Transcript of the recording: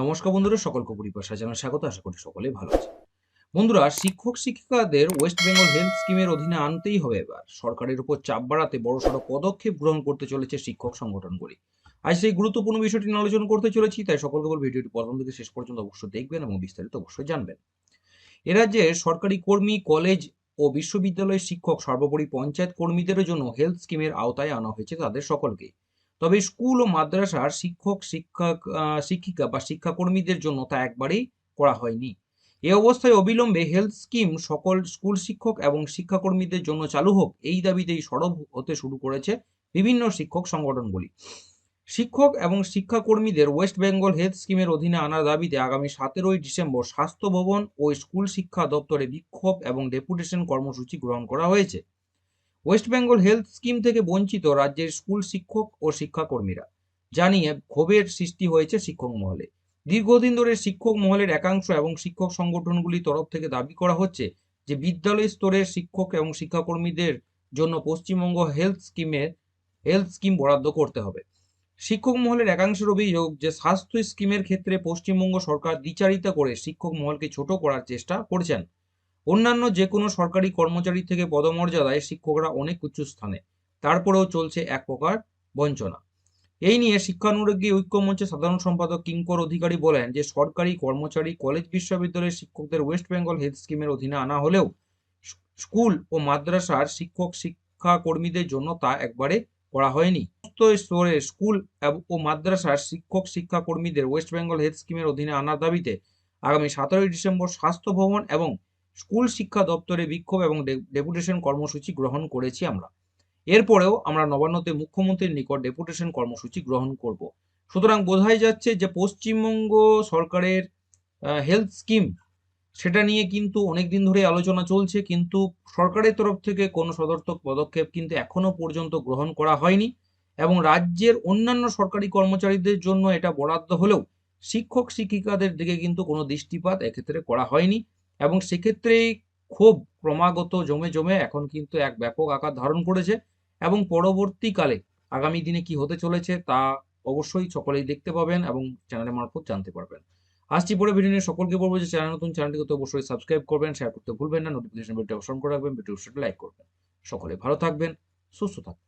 নমস্কার বন্ধুরা সকলকে পরিবার সাজানো স্বাগত, আশা করি সকলে ভালো আছে বন্ধুরা, শিক্ষক, শিক্ষিকাদের ওয়েস্ট বেঙ্গল হেলথ স্কিমের অধীনে আনতেই হবে এবার। সরকারের উপর চাপ বাড়াতে বড়সড় পদক্ষেপ গ্রহণ করতে চলেছে শিক্ষক সংগঠনগুলি। আজ সেই গুরুত্বপূর্ণ বিষয়টি নিয়ে আলোচনা করতে চলেছি, তাই সকলকে বল ভিডিওটি প্রথম থেকে শেষ পর্যন্ত অবশ্যই দেখবেন এবং বিস্তারিত অবশ্যই জানবেন। এ রাজ্যে সরকারি কর্মী, কলেজ ও বিশ্ববিদ্যালয়ের শিক্ষক সর্বোপরি পঞ্চায়েত কর্মীদের জন্য হেলথ স্কিমের আওতায় আনা হয়েছে তাদের সকলকে। তবে স্কুল ও মাদ্রাসার শিক্ষক শিক্ষক শিক্ষিকা বা শিক্ষাকর্মীদের জন্য তা একবারেই করা হয়নি। এ অবস্থায় অবিলম্বে হেলথ স্কিম সকল স্কুল শিক্ষক এবং শিক্ষাকর্মীদের জন্য চালু হোক, এই দাবিতেই সরব হতে শুরু করেছে বিভিন্ন শিক্ষক সংগঠনগুলি। শিক্ষক এবং শিক্ষাকর্মীদের ওয়েস্ট বেঙ্গল হেলথ স্কিমের অধীনে আনার দাবিতে আগামী সতেরোই ডিসেম্বর স্বাস্থ্য ভবন ও স্কুল শিক্ষা দপ্তরে বিক্ষোভ এবং ডেপুটেশন কর্মসূচি গ্রহণ করা হয়েছে। ওয়েস্ট বেঙ্গল হেলথ স্কিম থেকে বঞ্চিত রাজ্যের স্কুল শিক্ষক ও শিক্ষাকর্মীরা। জানিয়ে ক্ষোভের সৃষ্টি হয়েছে শিক্ষক মহলে। দীর্ঘদিন ধরে শিক্ষক মহলের একাংশ এবং শিক্ষক সংগঠনগুলির তরফ থেকে দাবি করা হচ্ছে যে, বিদ্যালয় স্তরের শিক্ষক এবং শিক্ষাকর্মীদের জন্য পশ্চিমবঙ্গ হেলথ স্কিমের হেলথ স্কিম বরাদ্দ করতে হবে। শিক্ষক মহলের একাংশের অভিযোগ যে, স্বাস্থ্য স্কিমের ক্ষেত্রে পশ্চিমবঙ্গ সরকার দ্বিচারিতা করে শিক্ষক মহলকে ছোট করার চেষ্টা করছেন। অন্যান্য যে কোনো সরকারি কর্মচারী থেকে পদমর্যাদায় শিক্ষকরা অনেক উচ্চ স্থানে। তারপরেও চলছে এক প্রকার বঞ্চনা। এই নিয়ে শিক্ষানুরাগী ঐক্যমঞ্চের সাধারণ সম্পাদক কিঙ্কর অধিকারী বলেন যে, সরকারি কর্মচারী কলেজ বিশ্ববিদ্যালয়ের শিক্ষকদের ওয়েস্ট বেঙ্গল হেলথ স্কিমের অধীনে আনা হলেও স্কুল ও মাদ্রাসার শিক্ষক শিক্ষাকর্মীদের জন্য তা একবারে করা হয়নি। স্তরের স্কুল ও মাদ্রাসার শিক্ষক শিক্ষাকর্মীদের ওয়েস্ট বেঙ্গল হেলথ স্কিমের অধীনে আনার দাবিতে আগামী সতেরোই ডিসেম্বর স্বাস্থ্য ভবন এবং স্কুল শিক্ষা দপ্তরে বিক্ষোভ এবং ডেপুটেশন কর্মসূচি গ্রহণ করেছি আমরা। এরপরেও আমরা নবান্নতে মুখ্যমন্ত্রীর নিকট ডেপুটেশন কর্মসূচি গ্রহণ করব। সুতরাং বোঝাই যাচ্ছে যে পশ্চিমবঙ্গ সরকারের হেলথ স্কিম সেটা নিয়ে কিন্তু অনেক দিন ধরে আলোচনা চলছে, কিন্তু সরকারের তরফ থেকে কোনো সদর্থক পদক্ষেপ কিন্তু এখনও পর্যন্ত গ্রহণ করা হয়নি এবং রাজ্যের অন্যান্য সরকারি কর্মচারীদের জন্য এটা বরাদ্দ হলেও শিক্ষক শিক্ষিকাদের দিকে কিন্তু কোনো দৃষ্টিপাত এক্ষেত্রে করা হয়নি। এবং সেক্ষেত্রে ক্ষোভ ক্রমাগত জমে জমে এখন কিন্তু এক ব্যাপক আকার ধারণ করেছে এবং পরবর্তীকালে আগামী দিনে কি হতে চলেছে তা অবশ্যই সকলেই দেখতে পাবেন এবং চ্যানেলের মারফত জানতে পারবেন। আসছি পরে ভিডিও নিয়ে, সকলকে বলব যে চ্যানেল নতুন, চ্যানেলটিকে তো অবশ্যই সাবস্ক্রাইব করবেন শেয়ার করতে ভুলবেন না নোটিফিকেশন বেলটা অপশন করে রাখবেন ভিডিও লাইক করবেন। সকলে ভালো থাকবেন, সুস্থ থাকবেন।